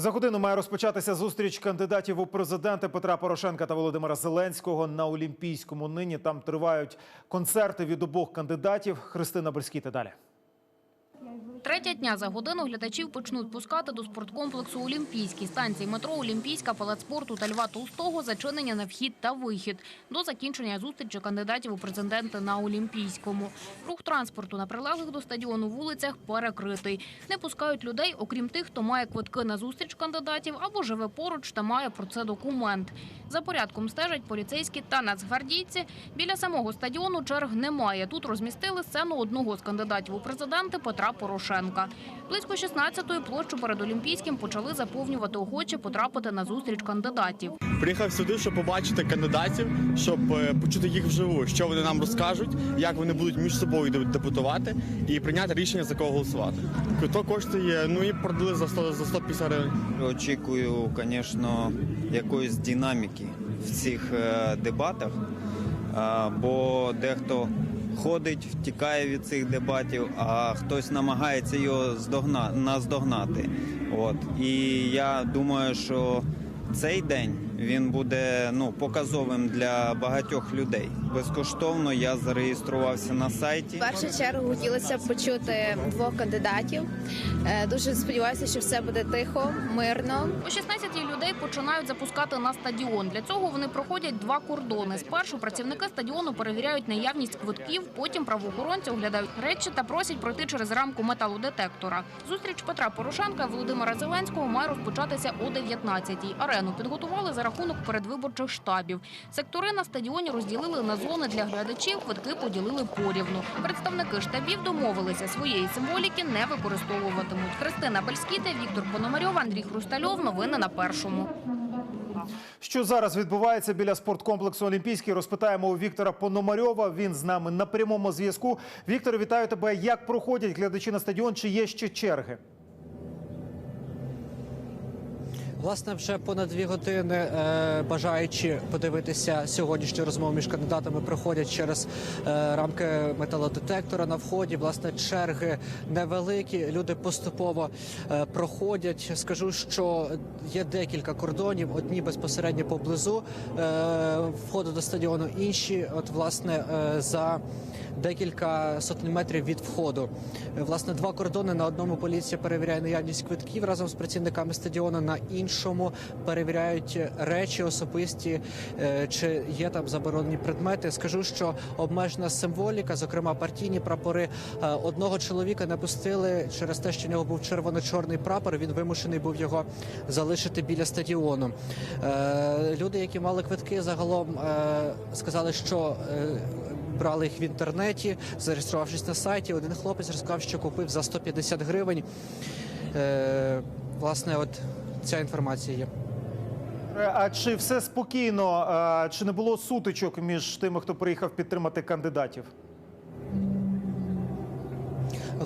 За годину має розпочатися зустріч кандидатів у президенти Петра Порошенка та Володимира Зеленського на Олімпійському. Нині там тривають концерти від обох кандидатів. Христина Бельськіта далі. Третя дня за годину глядачів почнуть пускати до спорткомплексу Олімпійський. Станції метро Олімпійська, палац спорту та Льва Толстого зачинені на вхід та вихід. До закінчення зустрічі кандидатів у президенти на Олімпійському. Рух транспорту на прилеглих до стадіону вулицях перекритий. Не пускають людей, окрім тих, хто має квитки на зустріч кандидатів або живе поруч та має про це документ. За порядком стежать поліцейські та нацгвардійці. Біля самого стадіону черг немає. Тут розмістили сцену одного з кандидатів у президенти Петра Порошенка. Близько 16-ї площу перед Олімпійським почали заповнювати охочі потрапити на зустріч кандидатів. Приїхав сюди, щоб побачити кандидатів, щоб е, почути їх вживу, що вони нам розкажуть, як вони будуть між собою дебатувати і прийняти рішення за кого голосувати. Квиток коштує, ну і продали за 100, за 150 гривень. Очікую, звісно, якоїсь динаміки в цих е, дебатах, бо дехто ходить, втікає від цих дебатів, а хтось намагається його здогна... наздогнати. От. І я думаю, що цей день він буде ну, показовим для багатьох людей. Безкоштовно я зареєструвався на сайті. В першу чергу хотілося б почути двох кандидатів. Е, Дуже сподіваюся, що все буде тихо, мирно. О 16-й людей починають запускати на стадіон. Для цього вони проходять два кордони. Спершу працівники стадіону перевіряють наявність квитків, потім правоохоронці оглядають речі та просять пройти через рамку металодетектора. Зустріч Петра Порошенка і Володимира Зеленського має розпочатися о 19-й. Арену підготували за рахунок передвиборчих штабів. Сектори на стадіоні розділили на зони для глядачів, квитки поділили порівну. Представники штабів домовилися своєї символіки не використовуватимуть. Христина Бельськіта, Віктор Пономарьов, Андрій Хрустальов. Новини на першому. Що зараз відбувається біля спорткомплексу Олімпійський? Розпитаємо у Віктора Пономарьова. Він з нами на прямому зв'язку. Віктор, вітаю тебе. Як проходять глядачі на стадіон? Чи є ще черги? Власне, вже понад дві години е, бажаючи подивитися сьогоднішню розмову між кандидатами, проходять через е, рамки металодетектора на вході. Власне, черги невеликі. Люди поступово е, проходять. Скажу, що є декілька кордонів. Одні безпосередньо поблизу е, входу до стадіону, інші, от власне, е, за декілька сотень метрів від входу. Власне, два кордони на одному поліція перевіряє наявність квитків разом з працівниками стадіону. На іншому перевіряють речі особисті, е, чи є там заборонені предмети. Скажу, що обмежена символіка, зокрема партійні прапори е, одного чоловіка не пустили через те, що в нього був червоно-чорний прапор. Він вимушений був його залишити біля стадіону. Е, Люди, які мали квитки, загалом сказали, що брали їх в інтернеті, зареєструвавшись на сайті. Один хлопець розказав, що купив за 150 гривень. Власне, от ця інформація є. Е, А чи все спокійно? Е, Чи не було сутичок між тими, хто приїхав підтримати кандидатів?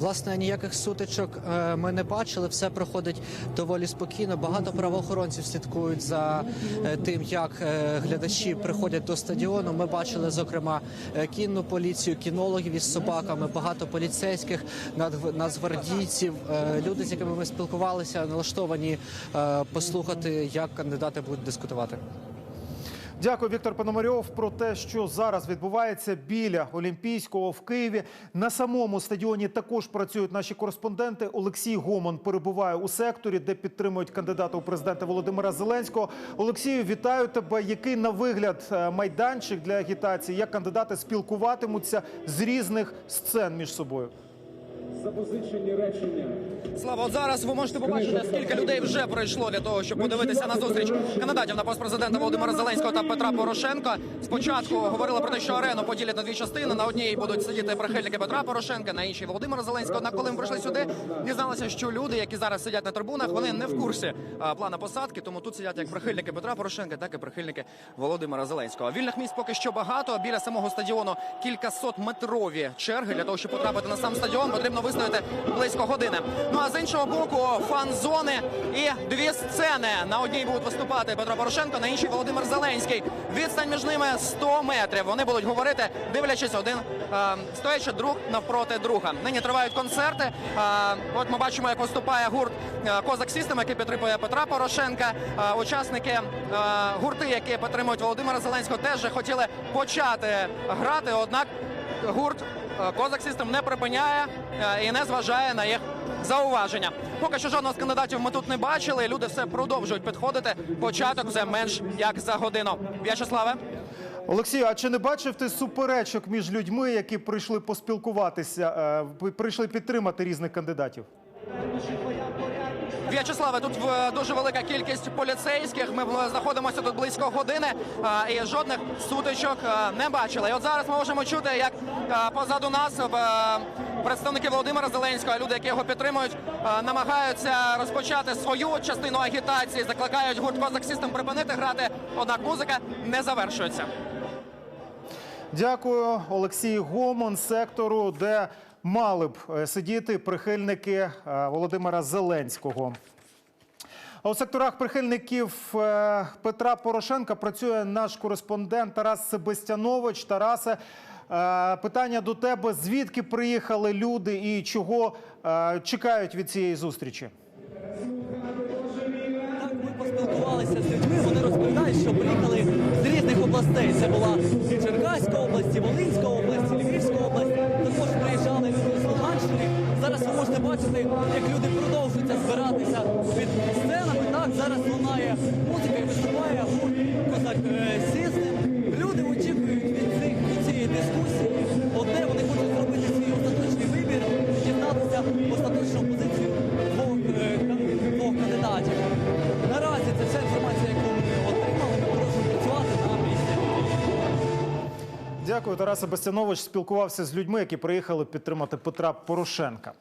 Власне, ніяких сутичок е, ми не бачили. Все проходить доволі спокійно. Багато правоохоронців слідкують за е, тим, як е, глядачі приходять до стадіону. Ми бачили, зокрема, кінну поліцію, кінологів із собаками, багато поліцейських, нацгвардійців. Люди, з якими ми спілкувалися, налаштовані послухати, як кандидати будуть дискутувати. Дякую, Віктор Пономарьов, про те, що зараз відбувається біля Олімпійського в Києві. На самому стадіоні також працюють наші кореспонденти. Олексій Гомон перебуває у секторі, де підтримують кандидата у президенти Володимира Зеленського. Олексію, вітаю тебе. Який на вигляд е, майданчик для агітації? Як кандидати спілкуватимуться з різних сцен між собою? Запозичені речення. Слава, от зараз ви можете побачити, скільки людей вже пройшло для того, щоб подивитися на зустріч кандидатів на пост президента Володимира Зеленського та Петра Порошенка. Спочатку говорили про те, що арену поділять на дві частини. На одній будуть сидіти прихильники Петра Порошенка, на іншій Володимира Зеленського. Однак, коли ми прийшли сюди, дізналися, що люди, які зараз сидять на трибунах, вони не в курсі а, плану посадки. Тому тут сидять як прихильники Петра Порошенка, так і прихильники Володимира Зеленського. Вільних місць поки що багато. Біля самого стадіону кількасот метрові черги для того, щоб потрапити на сам стадіон. Потрібно вистояти близько години. Ну а з іншого боку, фан-зони і дві сцени. На одній будуть виступати Петро Порошенко, на іншій Володимир Зеленський. Відстань між ними 100 метрів. Вони будуть говорити, дивлячись один, е, стоячи друг навпроти друга. Нині тривають концерти. Е, от ми бачимо, як виступає гурт е, Козак Сістем, який підтримує Петра Порошенка. Учасники гурти, які підтримують Володимира Зеленського, теж хотіли почати грати. Однак гурт Козак Сістем не припиняє е, і не зважає на їх зауваження. Поки що жодного з кандидатів ми тут не бачили. Люди все продовжують підходити. Початок вже менш як за годину. В'ячеславе. Олексію, а чи не бачив ти суперечок між людьми, які прийшли поспілкуватися, е, прийшли підтримати різних кандидатів? В'ячеславе, тут е, дуже велика кількість поліцейських. Ми е, знаходимося тут близько години і жодних сутичок е, не бачили. І от зараз ми можемо чути, як е, позаду нас е, представники Володимира Зеленського, люди, які його підтримують, е, намагаються розпочати свою частину агітації, закликають гурт Козак Сістем припинити грати. Однак музика не завершується. Дякую, Олексій Гомон, сектору, де мали б е, сидіти прихильники е, Володимира Зеленського. А у секторах прихильників е, Петра Порошенка працює наш кореспондент Тарас Себестянович. Тарасе, питання до тебе: звідки приїхали люди і чого чекають від цієї зустрічі? Ми поспілкувалися з людьми. Вони розповідають, що приїхали з різних областей. Це була Черкаська область, Волинська область, Львівська область. Також приїжджали з Луганщини. Зараз ви можете бачити, як люди продовжуються збиратися під сценами. Так, зараз лунає музика і виступає гурт Козак е, Дякую, Тарас Бастянович спілкувався з людьми, які приїхали підтримати Петра Порошенка.